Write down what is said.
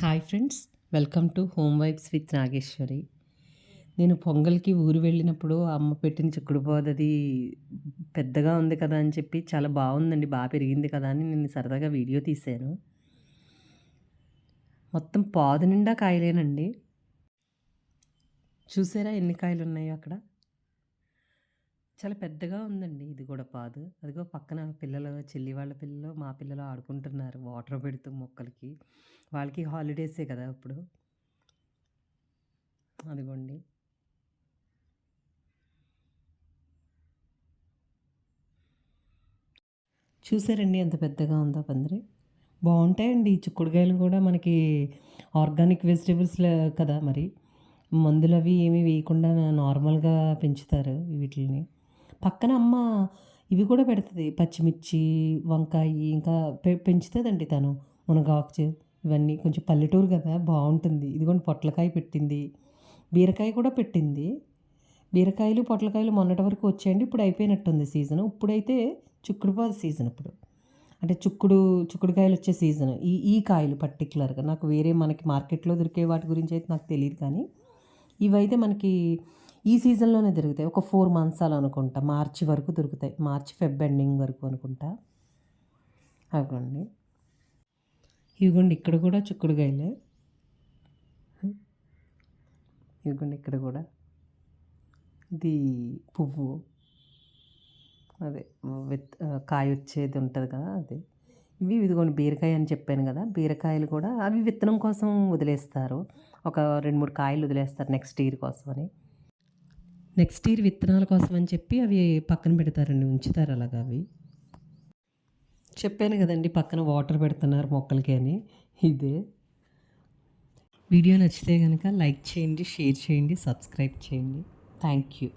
Hi friends welcome to home vibes with Nageswari. నేను పొంగల్కి ఊరు వెళ్ళినప్పుడు అమ్మ పెట్టిన చిక్కుడు అది పెద్దగా ఉంది కదా అని చెప్పి చాలా బాగుందండి బాగా పెరిగింది కదా అని నేను సరదాగా వీడియో తీశాను. మొత్తం పాదు నిండా కాయలేనండి. చూసారా ఎన్ని కాయలు ఉన్నాయో అక్కడ? చాలా పెద్దగా ఉందండి. ఇది కూడా పాదు. అదిగో పక్కన పిల్లలు చెల్లి వాళ్ళ పిల్లలు మా పిల్లలు ఆడుకుంటున్నారు వాటర్ పెడుతూ మొక్కలకి. వాళ్ళకి హాలిడేసే కదా ఇప్పుడు అదిగోండి. చూసారండి ఎంత పెద్దగా ఉందో పందిరి? బాగుంటాయండి. ఈ చిక్కుడుకాయలు కూడా మనకి ఆర్గానిక్ వెజిటేబుల్స్ కదా మరి. మందులు అవి ఏమీ వేయకుండా నార్మల్గా పెంచుతారు వీటిని పక్కన అమ్మ ఇవి కూడా పెడుతుంది. పచ్చిమిర్చి వంకాయ ఇంకా పె పెంచుతుందండి తను. మునగాకు ఇవన్నీ కొంచెం పల్లెటూరు కదా బాగుంటుంది. ఇదిగోండి పొట్లకాయ పెట్టింది. బీరకాయ కూడా పెట్టింది. బీరకాయలు పొట్లకాయలు మొన్నటి వరకు వచ్చాయండి. ఇప్పుడు అయిపోయినట్టుంది సీజన్. ఇప్పుడైతే చుక్కుడుపాదు సీజన్ ఇప్పుడు. అంటే చుక్కుడు చుక్కుడుకాయలు వచ్చే సీజన్. ఈ ఈ కాయలు పర్టికులర్గా నాకు వేరే మనకి మార్కెట్లో దొరికే వాటి గురించి అయితే నాకు తెలియదు కానీ ఇవైతే మనకి ఈ సీజన్లోనే దొరుకుతాయి. ఒక ఫోర్ మంత్స్ అలా అనుకుంటా. మార్చి వరకు దొరుకుతాయి. మార్చి ఫెబ్ ఎండింగ్ వరకు అనుకుంటా. అవ్వండి. ఇవిగోండి ఇక్కడ కూడా చిక్కుడుగాయలే ఇదిగోండి ఇక్కడ కూడా. ఇది పువ్వు. అదే విత్ కాయ వచ్చేది ఉంటుంది కదా అది. ఇవి ఇదిగోండి బీరకాయ అని చెప్పాను కదా. బీరకాయలు కూడా అవి విత్తనం కోసం వదిలేస్తారు. ఒక రెండు మూడు కాయలు వదిలేస్తారు నెక్స్ట్ ఇయర్ కోసం అని. నెక్స్ట్ ఇయర్ విత్తనాల కోసం అని చెప్పి అవి పక్కన పెడతారండి ఉంచుతారు అలాగా అవి. చెప్పాను కదండి పక్కన వాటర్ పెడుతున్నారు మొక్కలకి అని. ఇదే. వీడియో నచ్చితే కనుక లైక్ చేయండి షేర్ చేయండి సబ్స్క్రైబ్ చేయండి. Thank you.